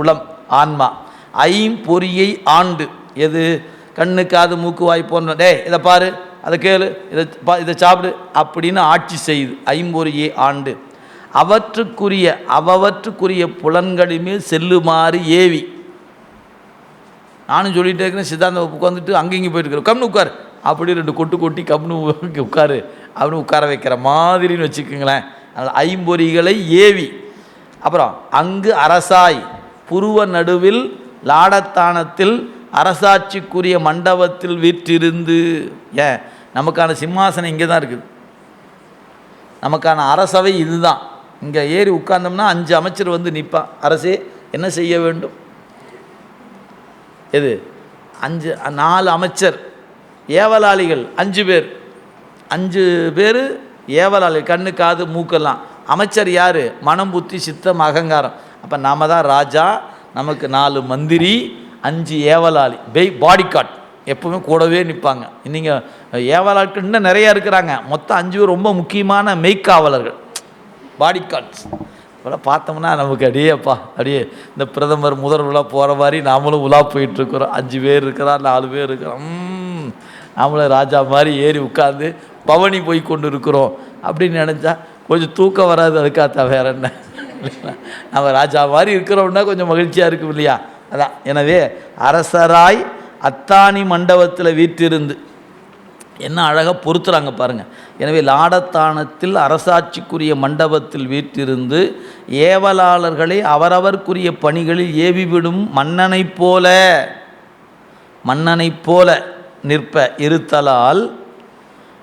உளம் ஆன்மா. ஐம்பொறியை ஆண்டு. எது? கண்ணு காது மூக்கு வாய் போன்ற. இதை பாரு அதை கேளு இதை பா இதை சாப்பிடு அப்படின்னு ஆட்சி செய்யுது ஐம்பொறியை ஆண்டு. அவற்றுக்குரிய அவற்றுக்குரிய புலன்களின் மேல் செல்லுமாறு ஏவி. நானும் சொல்லிட்டே இருக்கிறேன் சித்தாந்த உட்காந்துட்டு வந்துட்டு அங்கே போயிட்டு இருக்கிறேன். கம்னு உட்கார். அப்படி ரெண்டு கொட்டு கொட்டி கம்னு உட்காரு. அப்படின்னு உட்கார வைக்கிற மாதிரின்னு வச்சுக்கோங்களேன். அதனால் ஐம்பொறிகளை ஏவி. அப்புறம் அங்கு அரசாய். புருவ நடுவில் லாடத்தானத்தில் அரசாட்சிக்குரிய மண்டபத்தில் வீற்றிருந்து ஏன்? நமக்கான சிம்மாசனம் இங்கே தான் இருக்குது. நமக்கான அரசவை இதுதான். இங்கே ஏறி உட்கார்ந்தோம்னா அஞ்சு அமைச்சர் வந்து நிற்பான் அரசே என்ன செய்ய வேண்டும்? எது? அஞ்சு நாலு அமைச்சர். ஏவலாளிகள் அஞ்சு பேர். அஞ்சு பேர் ஏவலாளி கண்ணு காது மூக்கெல்லாம். அமைச்சர் யார்? மனம் புத்தி சித்தம் அகங்காரம். அப்போ நாம தான் ராஜா நமக்கு நாலு மந்திரி அஞ்சு ஏவலாளி. பெய் பாடி கார்ட் எப்பவுமே கூடவே நிற்பாங்க இன்றைக்கி ஏவலாட்கள் இன்னும் நிறையா இருக்கிறாங்க. மொத்தம் அஞ்சு பேர் ரொம்ப முக்கியமான மெய்க்காவலர்கள். பாடி கார்ட்ஸ் இப்போலாம் பார்த்தோம்னா நமக்கு அடியேப்பா அப்படியே இந்த பிரதமர் முதல்வராக போகிற மாதிரி நாமளும் உலா போயிட்டுருக்குறோம் அஞ்சு பேர் இருக்கிறா நாலு பேர் இருக்கிறோம் நாமளும் ராஜா மாதிரி ஏறி உட்காந்து பவனி போய் கொண்டு இருக்கிறோம் அப்படின்னு நினச்சா கொஞ்சம் தூக்கம் வராது அதுக்காக வேற என்ன? நம்ம ராஜா மாதிரி இருக்கிறோம்னா கொஞ்சம் மகிழ்ச்சியாக இருக்கும் இல்லையா? அதான். எனவே அரசராய் அத்தானி மண்டபத்தில் வீற்றிருந்து என்ன அழகாக பொறுத்துறாங்க பாருங்கள் எனவே லாடத்தானத்தில் அரசாட்சிக்குரிய மண்டபத்தில் வீற்றிருந்து ஏவலாளர்களை அவரவர்க்குரிய பணிகளில் ஏவிவிடும் மன்னனைப் போல மன்னனைப் போல நிற்ப இருத்தலால்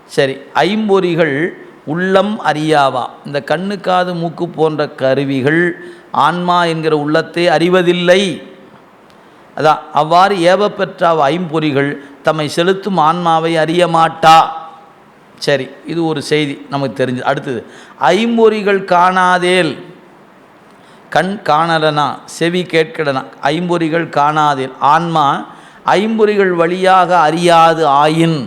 சரி ஐம்பொறிகள் உள்ளம் அறியாவா? இந்த கண்ணு காது மூக்கு போன்ற கருவிகள் ஆன்மா என்கிற உள்ளத்தை அறிவதில்லை. அதான் அவ்வாறு ஏவப்பெற்ற ஐம்பொறிகள் தம்மை செலுத்தும் ஆன்மாவை அறிய மாட்டா. சரி இது ஒரு செய்தி நமக்கு தெரிஞ்சு அடுத்தது ஐம்பொறிகள் காணாதேல். கண் காணலனா செவி கேட்கலனா ஐம்பொறிகள் காணாதேல். ஆன்மா ஐம்பொறிகள் வழியாக அறியாது ஆயின்.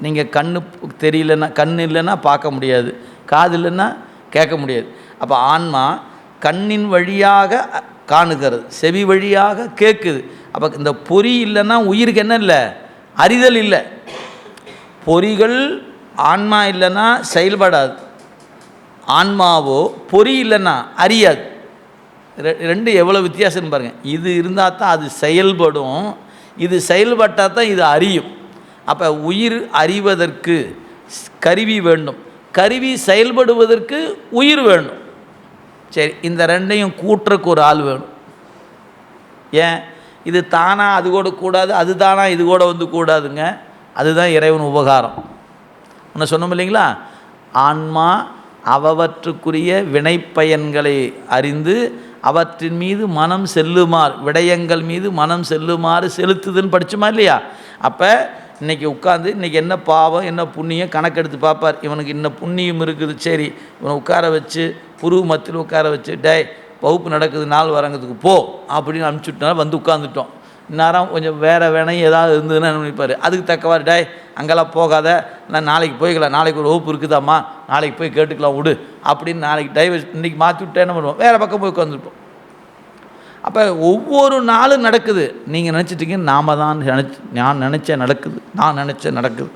நீங்கள் கண்ணு தெரியலன்னா கண் இல்லைன்னா பார்க்க முடியாது. காது இல்லைன்னா கேட்க முடியாது. அப்போ ஆன்மா கண்ணின் வழியாக காணுகிறது செவி வழியாக கேட்குது. அப்போ இந்த பொறி இல்லைன்னா உயிருக்கு என்ன இல்லை? அறிதல் இல்லை. பொறிகள் ஆன்மா இல்லைன்னா செயல்படாது. ஆன்மாவோ பொறி இல்லைன்னா அறியாது. ரெ- ரெண்டு எவ்வளோ வித்தியாசம்னு பாருங்கள் இது இருந்தால் தான் அது செயல்படும். இது செயல்பட்டால் தான் இது அறியும். அப்போ உயிர் அறிவதற்கு கருவி வேண்டும். கருவி செயல்படுவதற்கு உயிர் வேண்டும். சரி இந்த ரெண்டையும் கூட்டுறக்கு ஒரு ஆள் வேணும். ஏன்? இது தானா அது கூட கூடாது அது தானா இது கூட வந்து கூடாதுங்க. அதுதான் இறைவன் உபகாரம். ஒன்று சொன்னோம் இல்லைங்களா? ஆன்மா அவவற்றுக்குரிய வினைப்பயன்களை அறிந்து அவற்றின் மீது மனம் செல்லுமாறு விடயங்கள் மீது மனம் செல்லுமாறு செலுத்துதுன்னு படிச்சுமா இல்லையா? அப்போ இன்றைக்கி உட்காந்து இன்றைக்கி என்ன பாவம் என்ன புண்ணியம் கணக்கெடுத்து பார்ப்பார். இவனுக்கு இன்ன புண்ணியம் இருக்குது. சரி இவனை உட்கார வச்சு புரு மத்தியில் உட்கார வச்சு டே வகுப்பு நடக்குது நாள் வரங்கிறதுக்கு போ அப்படின்னு அனுப்பிச்சுட்டனால வந்து உட்காந்துட்டோம் இந்நேரம் கொஞ்சம் வேறு வேணையும் ஏதாவது இருந்ததுன்னா நினைப்பார் அதுக்கு தக்கவாறு டேய் அங்கெல்லாம் போகாத நான் நாளைக்கு போய்க்கலாம் நாளைக்கு ஒரு வகுப்பு இருக்குதாம்மா நாளைக்கு போய் கேட்டுக்கலாம் விடு அப்படின்னு நாளைக்கு டைவர்ஸ் இன்றைக்கி மாற்றி விட்டேன்னு பண்ணுவோம்? வேறு பக்கம் போய் உட்காந்துருப்போம் அப்போ ஒவ்வொரு நாளும் நடக்குது. நீங்கள் நினச்சிட்டீங்க நாம தான் நினச்சி நான் நினச்ச நடக்குது. நான் நினச்ச நடக்குது.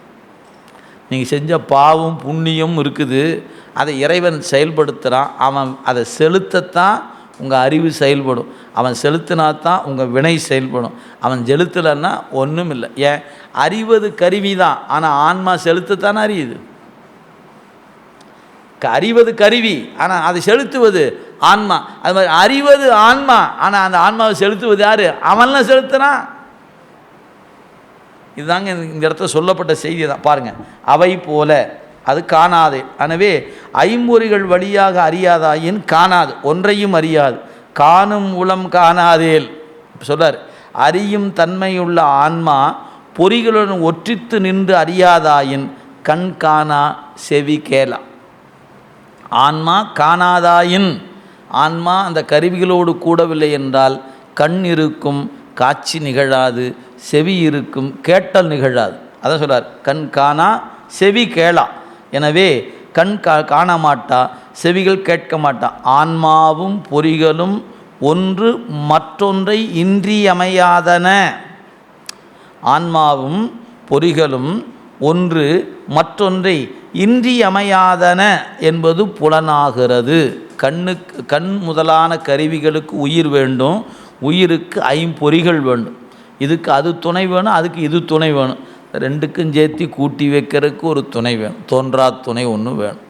நீங்கள் செஞ்ச பாவம் புண்ணியம் இருக்குது. அதை இறைவன் செயல்படுத்துகிறான் அவன் அதை செலுத்தத்தான் உங்கள் அறிவு செயல்படும். அவன் செலுத்தினா தான் உங்கள் வினை செயல்படும். அவன் செலுத்தலைன்னா ஒன்றும் இல்லை. ஏன்? அறிவது கருவி தான். ஆனால் ஆன்மா செலுத்தத்தானே அறியுது. க- அறிவது கருவி. ஆனால் அதை செலுத்துவது ஆன்மா. அது மாதிரி அறிவது ஆன்மா. ஆனால் அந்த ஆன்மாவை செலுத்துவது யார்? அவன்லாம் செலுத்துறான் இதுதாங்க இந்த- இடத்துல சொல்லப்பட்ட செய்தி தான். பாருங்கள் அவை போல. அது காணாது. எனவே ஐம்பொறிகள் வழியாக அறியாதாயின் காணாது. ஒன்றையும் அறியாது. காணும் உளம் காணாதேல். சொல்றார். அறியும் தன்மையுள்ள ஆன்மா பொறிகளுடன் ஒற்றித்து நின்று அறியாதாயின் கண் காணா செவி கேளா. ஆன்மா காணாதாயின் ஆன்மா அந்த கருவிகளோடு கூடவில்லை என்றால் கண் இருக்கும் காட்சி நிகழாது செவி இருக்கும் கேட்டல் நிகழாது. அதான் சொல்கிறார் கண் காணா செவி கேளா. எனவே கண் கா காண மாட்டா செவிகள் கேட்க மாட்டா. ஆன்மாவும் பொறிகளும் ஒன்று மற்றொன்றை இன்றியமையாதன. ஆன்மாவும் பொறிகளும் ஒன்று மற்றொன்றை இன்றியமையாதன என்பது புலனாகிறது. கண்ணுக்கு கண் முதலான கருவிகளுக்கு உயிர் வேண்டும். உயிருக்கு ஐம்பொறிகள் வேண்டும். இதுக்கு அது துணை வேணும் அதுக்கு இது துணை வேணும். ரெண்டுக்கும் சேர்த்து கூட்டி வைக்கிறதுக்கு ஒரு துணை வேணும். தோன்றா துணை ஒன்று வேணும்.